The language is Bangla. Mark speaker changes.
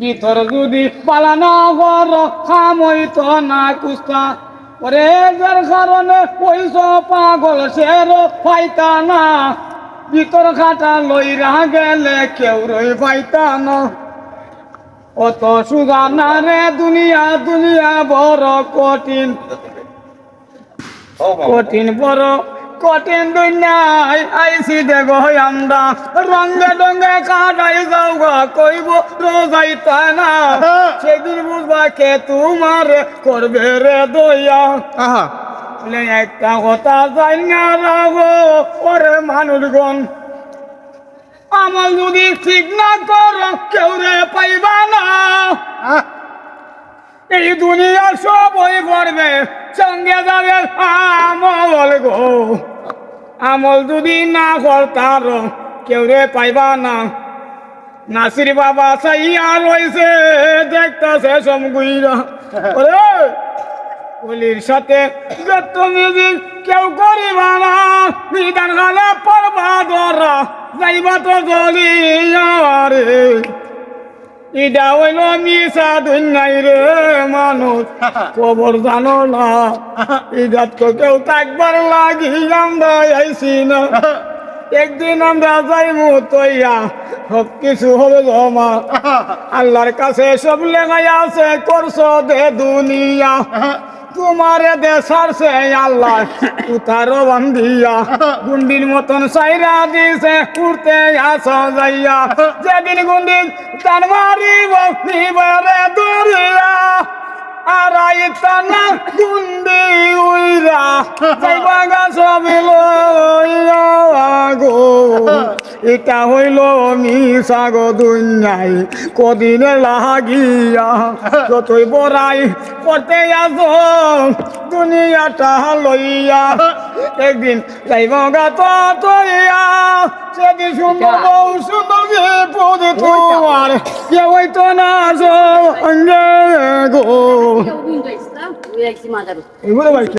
Speaker 1: ভিতর যদি পালানো ঘর খামইত না কুস্তা। ওরে যার কারণে পয়স পাগল সের পাইতা না। ভিতর খাটা লইরা গেলে কেউ রই পাইতা না। অত সুগা না রে দুনিয়া দুনিয়া বড় কঠিন। কঠিন বড় কঠিন দুনিয়ায় আইসি দেব আমরা। রঙ্গে ডঙ্গে কাটাই যাও গা কইব রোজাইতা না সেদিন বুঝবা কে তোমার করবে রে দইয়া
Speaker 2: আহা।
Speaker 1: একটা কথা যাই না রাগো ওরে মানুষগণ। আমার যদি ঠিক না কর কেউ রে পাইবা না।
Speaker 2: আহ,
Speaker 1: এই দুনিয়া সব ওই করবে। সঙ্গে যাবে আমল গো। আমল যদি না করতার কেউ রে পাইবা না। নাসির বাবা সাইয়া রয়েছে দেখতেছে সমগুইরা ওরে পুলির সাথে তুমি কেউ করিবা না। বিধান খালে পড়বা ধরা, যাইবা তো গলিয়া রে ইডা হইল মিশা মানুষ। খবর জানো না। ইডাত তো কেউ থাকবার লাগি, আমরা আইসি না। একদিন আমরা যাইমু তৈয়া সব কিছু হবে জমা। আল্লাহর কাছে সব লেগাই আছে, করছ দে দুনিয়া। তোমারে দেশার সে আল্লাহ উতারো বান্ধিয়া। গুন্ডির মতন সাইরা দিছে উড়তে আস যাইয়া। যেদিন গুন্ডি তার বক্তি নিবারে দরিয়া, আর তানা গুন্ডি উইরা। যাইবা গাছ লইয়া। গো এটা হইল মিশা গো দুনিয়াই কদিনে লাগিয়া যতই বড়াই করতে আস দুনিয়াটা লইয়া একদিন যাইব গা তো তৈয়া সেদিন সুন্দর বউ সুন্দর বিপদ তোমার। কেউ তো না গো। এগুলো